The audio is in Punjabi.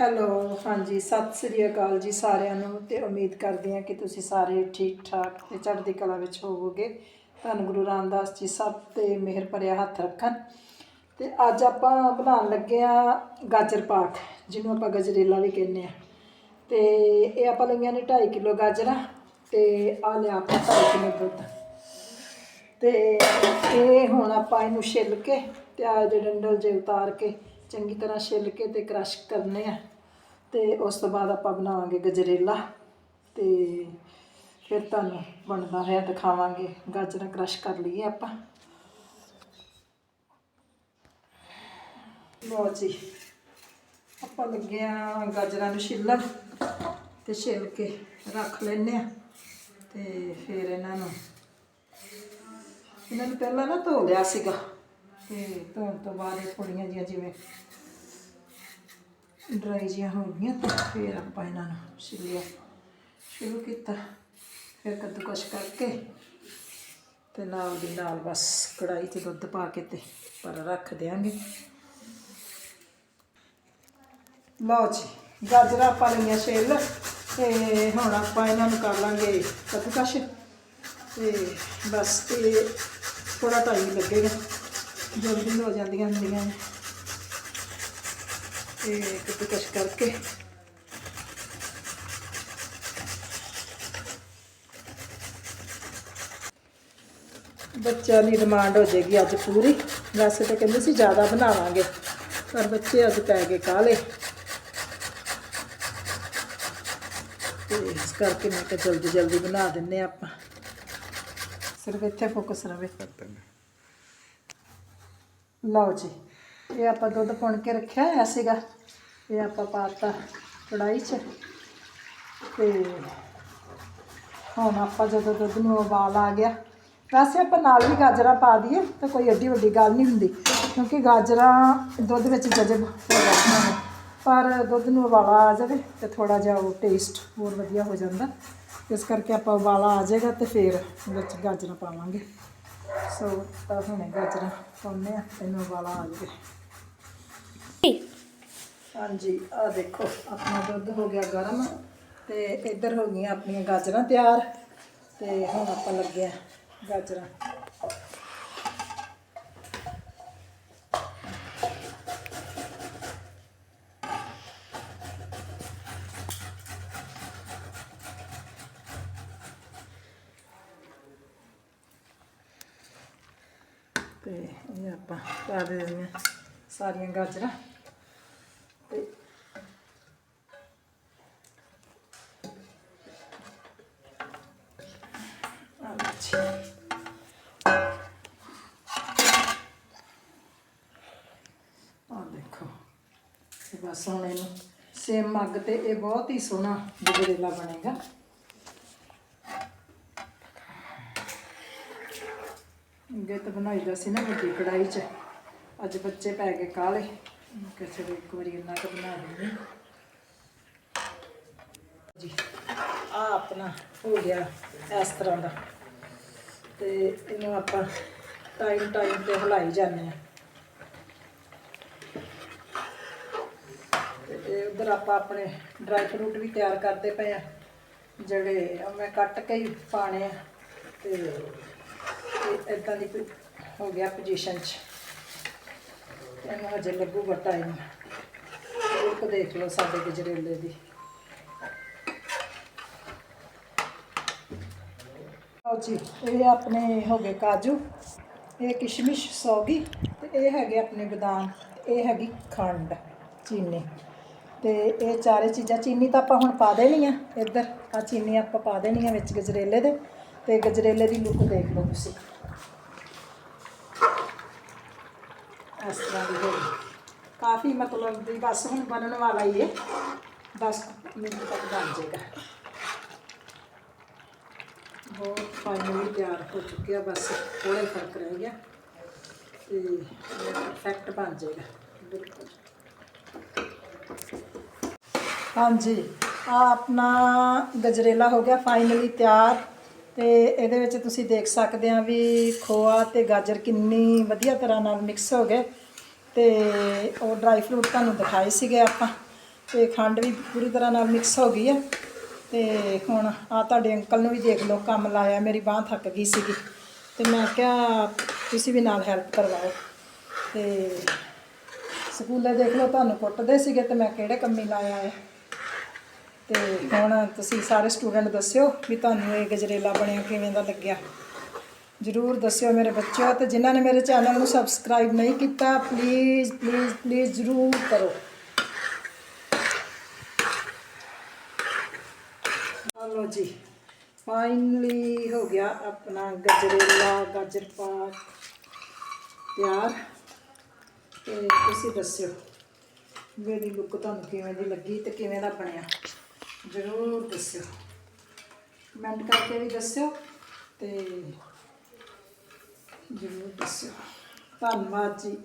ਹੈਲੋ, ਹਾਂਜੀ, ਸਤਿ ਸ੍ਰੀ ਅਕਾਲ ਜੀ ਸਾਰਿਆਂ ਨੂੰ ਤੇ ਉਮੀਦ ਕਰਦੇ ਹਾਂ ਕਿ ਤੁਸੀਂ ਸਾਰੇ ਠੀਕ ਠਾਕ ਤੇ ਚੜ੍ਹਦੀ ਕਲਾ ਵਿੱਚ ਹੋਵੋਗੇ। ਧੰਨ ਗੁਰੂ ਰਾਮਦਾਸ ਜੀ, ਸਭ ਤੇ ਮਿਹਰ ਭਰਿਆ ਹੱਥ ਰੱਖਣ। ਤੇ ਅੱਜ ਆਪਾਂ ਬਣਾਉਣ ਲੱਗੇ ਆ ਗਾਜਰ ਪਾਕ, ਜਿਹਨੂੰ ਆਪਾਂ ਗਜਰੇਲਾ ਵੀ ਕਹਿੰਦੇ ਆ ਤੇ ਇਹ ਆਪਾਂ ਲਈਆਂ ਨੇ 2.5 ਕਿਲੋ ਗਾਜਰਾਂ ਤੇ ਆ ਲਿਆ ਆਪਾਂ 2.5 ਕਿਲੋ ਦੁੱਧ। ਤੇ ਇਹ ਹੁਣ ਆਪਾਂ ਇਹਨੂੰ ਛਿੱਲ ਕੇ ਤੇ ਆ ਜਿਹੜੇ ਡੰਡਲ ਜੇ ਉਤਾਰ ਕੇ ਚੰਗੀ ਤਰ੍ਹਾਂ ਛਿੱਲ ਕੇ ਤੇ ਕ੍ਰਸ਼ ਕਰਨੇ ਆ। ਤੇ ਉਸ ਤੋਂ ਬਾਅਦ ਆਪਾਂ ਬਣਾਵਾਂਗੇ ਗਜਰੇਲਾ। ਤੇ ਫਿਰ ਤੁਹਾਨੂੰ ਬਣਦਾ ਹੋਇਆ ਦਿਖਾਵਾਂਗੇ। ਗਾਜਰਾਂ ਕ੍ਰਸ਼ ਕਰ ਲਈਏ ਆਪਾਂ। ਲੋ ਜੀ, ਆਪਾਂ ਲੱਗੇ ਆ ਗਾਜਰਾਂ ਨੂੰ ਛਿੱਲਣ ਤੇ ਛਿੱਲ ਕੇ ਰੱਖ ਲੈਨੇ ਆ। ਤੇ ਫਿਰ ਇਹਨਾਂ ਨੂੰ ਇਹਨਾਂ ਨੂੰ ਪਹਿਲਾਂ ਨਾ ਧੋ ਲਿਆ ਸੀਗਾ। ਤੇ ਧੋਣ ਤੋਂ ਬਾਅਦ ਇਹ ਥੋੜੀਆਂ ਜਿਹੀਆਂ ਜਿਵੇਂ ਡਰਾਈ ਜਿਹੀਆਂ ਹੋ ਗਈਆਂ, ਤੇ ਫਿਰ ਆਪਾਂ ਇਹਨਾਂ ਨੂੰ ਛਿੱਲਿਆ। ਸ਼ੁਰੂ ਕੀਤਾ, ਫਿਰ ਕੱਦੂਕਸ਼ ਕਰਕੇ ਤੇ ਨਾਲ ਦੀ ਨਾਲ ਬਸ ਕੜਾਈ 'ਚ ਦੁੱਧ ਪਾ ਕੇ ਤੇ ਪਰ ਰੱਖ ਦਿਆਂਗੇ। ਲਓ ਜੀ, ਗਾਜਰਾਂ ਪਾ ਲਈਆਂ ਛਿੱਲ, ਤੇ ਹੁਣ ਆਪਾਂ ਇਹਨਾਂ ਨੂੰ ਕਰ ਲਾਂਗੇ ਕੱਦੂਕਸ਼। ਤੇ ਬਸ ਇਹ ਥੋੜਾ ਟਾਈਮ ਲੱਗੇਗਾ। ਜਲਦੀ ਹੋ ਜਾਂਦੀਆਂ ਹੁੰਦੀਆਂ ਨੇ। ਤੇ ਕੱਦੂਕਸ਼ ਕਰਕੇ। ਬੱਚਿਆਂ ਦੀ ਡਿਮਾਂਡ ਹੋ ਜਾਏਗੀ ਅੱਜ ਪੂਰੀ। ਵੈਸੇ ਤਾਂ ਕਹਿੰਦੇ ਸੀ ਜ਼ਿਆਦਾ ਬਣਾਵਾਂਗੇ, ਪਰ ਬੱਚੇ ਅੱਜ ਪੈ ਗਏ ਕਾਲੇ ਤੇ ਇਸ ਕਰਕੇ ਮੈਂ ਕਿਹਾ ਜਲਦੀ ਜਲਦੀ ਬਣਾ ਦਿੰਨੇ ਆ ਆਪਾਂ। ਸਿਰਫ ਇੱਥੇ ਫੋਕਸ ਰਵੇ। ਲਓ ਜੀ, ਇਹ ਆਪਾਂ ਦੁੱਧ ਪੁਣ ਕੇ ਰੱਖਿਆ ਹੋਇਆ ਸੀਗਾ। ਇਹ ਆਪਾਂ ਪਾਤਾ ਕੜਾਈ 'ਚ ਤੇ ਹੁਣ ਆਪਾਂ ਜਦੋਂ ਦੁੱਧ ਨੂੰ ਉਬਾਲ ਆ ਗਿਆ, ਵੈਸੇ ਆਪਾਂ ਨਾਲ ਵੀ ਗਾਜਰਾਂ ਪਾ ਦਈਏ, ਤਾਂ ਕੋਈ ਐਡੀ ਵੱਡੀ ਗੱਲ ਨਹੀਂ ਹੁੰਦੀ, ਕਿਉਂਕਿ ਗਾਜਰਾਂ ਦੁੱਧ ਵਿੱਚ ਜਜ਼ਬ ਹੋ ਜਾਂਦੀਆਂ ਨੇ। ਪਰ ਦੁੱਧ ਨੂੰ ਉਬਾਲਾ ਆ ਜਾਵੇ ਤੇ ਥੋੜਾ ਜਿਹਾ ਉਹ ਟੇਸਟ ਹੋਰ ਵਧੀਆ ਹੋ ਜਾਂਦਾ। ਇਸ ਕਰਕੇ ਆਪਾਂ ਉਬਾਲਾ ਆ ਜਾਏਗਾ ਤੇ ਫਿਰ ਵਿੱਚ ਗਾਜਰਾਂ ਪਾਵਾਂਗੇ। ਸੋ ਤਾਂ ਹੁਣੇ ਗਾਜਰਾਂ ਪਾਉਂਦੇ ਆ ਇਹਨੂੰ ਉਬਾਲਾ ਆ ਜਾਵੇ ਹਾਂਜੀ ਆ ਦੇਖੋ ਆਪਣਾ ਦੁੱਧ ਹੋ ਗਿਆ ਗਰਮ ਤੇ ਇੱਧਰ ਹੋ ਗਈਆਂ ਆਪਣੀਆਂ ਗਾਜਰਾਂ ਤਿਆਰ ਤੇ ਹੁਣ ਆਪਾਂ ਲੱਗੇ ਆ ਗਾਜਰਾਂ। ਤੇ ਇਹ ਆਪਾਂ ਪਾ ਦੇ ਦਿੰਦੇ ਹਾਂ ਸਾਰੀਆਂ ਗਾਜਰਾਂ। ਤੇ ਅੱਛਾ ਆ ਦੇਖੋ ਬਸ ਹੁਣ ਇਹਨੂੰ ਸੇਮ ਮੱਗ ਤੇ ਇਹ ਬਹੁਤ ਹੀ ਸੋਹਣਾ ਗਜਰੇਲਾ ਬਣੇਗਾ। ਅੱਗੇ ਤਾਂ ਬਣਾਈਦਾ ਸੀ ਨਾ ਵੱਡੀ ਕੜਾਈ 'ਚ। ਅੱਜ ਬੱਚੇ ਪੈ ਗਏ ਕਾਲੇ ਕਿਸੇ ਨੂੰ ਇੱਕ ਵਾਰੀ ਇੰਨਾ ਕੁ ਬਣਾ ਦਿੰਦੇ ਜੀ ਆ ਆਪਣਾ ਹੋ ਗਿਆ ਇਸ ਤਰ੍ਹਾਂ ਦਾ। ਤੇ ਇਹਨੂੰ ਆਪਾਂ ਟਾਈਮ ਟਾਈਮ ਤੇ ਹਿਲਾਈ ਜਾਂਦੇ ਆ ਤੇ ਉਧਰ ਆਪਾਂ ਆਪਣੇ ਡਰਾਈ ਫਰੂਟ ਵੀ ਤਿਆਰ ਕਰਦੇ ਪਏ ਆ ਜਿਹੜੇ ਉਹ ਮੈਂ ਕੱਟ ਕੇ ਹੀ ਪਾਣੇ ਆ। ਤੇ ਇਦਾਂ ਦੀ ਹੋ ਗਿਆ ਪੋਜੀਸ਼ਨ 'ਚ। ਤੇ ਇਹਨੂੰ ਹਜੇ ਲੱਗੂਗਾ ਟਾਈਮ ਇੱਕ ਦੇਖ ਲਓ ਸਾਡੇ ਗਜਰੇਲੇ ਦੀ। ਲਓ ਜੀ, ਇਹ ਆਪਣੇ ਹੋ ਗਏ ਕਾਜੂ। ਇਹ ਕਿਸ਼ਮਿਸ਼ ਸੌਗੀ ਤੇ ਇਹ ਹੈਗੇ ਆਪਣੇ ਬਦਾਮ। ਇਹ ਹੈਗੀ ਖੰਡ, ਚੀਨੀ। ਤੇ ਇਹ ਚਾਰੇ ਚੀਜ਼ਾਂ, ਚੀਨੀ ਤਾਂ ਆਪਾਂ ਹੁਣ ਪਾ ਦੇਣੀ ਆ ਇੱਧਰ। ਆ ਚੀਨੀ ਆਪਾਂ ਪਾ ਦੇਣੀ ਆ ਵਿੱਚ ਗਜਰੇਲੇ ਦੇ। ਤੇ ਗਜਰੇਲੇ ਦੀ ਲੁੱਕ ਦੇਖ ਲਓ ਤੁਸੀਂ। ਇਸ ਤਰ੍ਹਾਂ ਦੀ ਹੋਈ ਕਾਫੀ ਮਤਲਬ ਵੀ ਬਸ ਹੁਣ ਬਣਨ ਵਾਲਾ ਹੀ ਹੈ 10 ਮਿੰਟ ਤੱਕ ਬਣ ਜਾਏਗਾ ਬਹੁਤ ਫਾਈਨਲੀ ਤਿਆਰ ਹੋ ਚੁੱਕਿਆ ਬਸ ਥੋੜਾ ਹੀ ਫ਼ਰਕ ਰਹਿ ਗਿਆ ਤੇ ਪਰਫੈਕਟ ਬਣ ਜਾਏਗਾ ਬਿਲਕੁਲ ਹਾਂਜੀ ਆ ਆਪਣਾ ਗਜਰੇਲਾ ਹੋ ਗਿਆ ਫਾਈਨਲੀ ਤਿਆਰ ਤੇ ਇਹਦੇ ਵਿੱਚ ਤੁਸੀਂ ਦੇਖ ਸਕਦੇ ਆ ਵੀ ਖੋਆ ਤੇ ਗਾਜਰ ਕਿੰਨੀ ਵਧੀਆ ਤਰ੍ਹਾਂ ਨਾਲ ਮਿਕਸ ਹੋ ਗਏ। ਤੇ ਉਹ ਡਰਾਈ ਫਰੂਟ ਤੁਹਾਨੂੰ ਦਿਖਾਏ ਸੀਗੇ ਆਪਾਂ। ਤੇ ਖੰਡ ਵੀ ਪੂਰੀ ਤਰ੍ਹਾਂ ਨਾਲ ਮਿਕਸ ਹੋ ਗਈ ਆ। ਤੇ ਹੁਣ ਆ ਤੁਹਾਡੇ ਅੰਕਲ ਨੂੰ ਵੀ ਦੇਖ ਲਓ, ਕੰਮ ਲਾਇਆ, ਮੇਰੀ ਬਾਹ ਥੱਕ ਗਈ ਸੀਗੀ। ਤੇ ਮੈਂ ਕਿਹਾ ਤੁਸੀਂ ਵੀ ਨਾਲ ਹੈਲਪ ਕਰਵਾਓ। ਤੇ ਸਕੂਲੇ ਦੇਖ ਲਓ, ਤੁਹਾਨੂੰ ਕੁੱਟਦੇ ਸੀਗੇ ਤੇ ਮੈਂ ਕਿਹੜੇ ਕੰਮੀ ਲਾਇਆ ਹੈ ਤੇ ਹੁਣ ਤੁਸੀਂ ਸਾਰੇ ਸਟੂਡੈਂਟ ਦੱਸਿਓ ਵੀ ਤੁਹਾਨੂੰ ਇਹ ਗਜਰੇਲਾ ਬਣਿਆ ਕਿਵੇਂ ਦਾ ਲੱਗਿਆ। ਜਰੂਰ ਦੱਸਿਓ ਮੇਰੇ ਬੱਚਿਓ ਤੇ ਜਿਨ੍ਹਾਂ ਨੇ ਮੇਰੇ ਚੈਨਲ ਨੂੰ ਸਬਸਕ੍ਰਾਈਬ ਨਹੀਂ ਕੀਤਾ ਪਲੀਜ਼ ਪਲੀਜ਼ ਪਲੀਜ਼ ਜਰੂਰ ਕਰੋ। ਹਲੋ ਜੀ ਫਾਈਨਲੀ ਹੋ ਗਿਆ ਆਪਣਾ ਗਜਰੇਲਾ ਗਾਜਰ ਪਾਕ ਤਿਆਰ। ਤੇ ਤੁਸੀਂ ਦੱਸਿਓ ਵੀ ਇਹਦੀ ਲੁੱਕ ਤੁਹਾਨੂੰ ਕਿਵੇਂ ਦੀ ਲੱਗੀ ਤੇ ਕਿਵੇਂ ਦਾ ਬਣਿਆ। ਜ਼ਰੂਰ ਦੱਸਿਓ। ਕਮੈਂਟ ਕਰਕੇ ਵੀ ਦੱਸਿਓ ਤੇ ਜ਼ਰੂਰ ਦੱਸਿਓ। ਧੰਨਵਾਦ ਜੀ।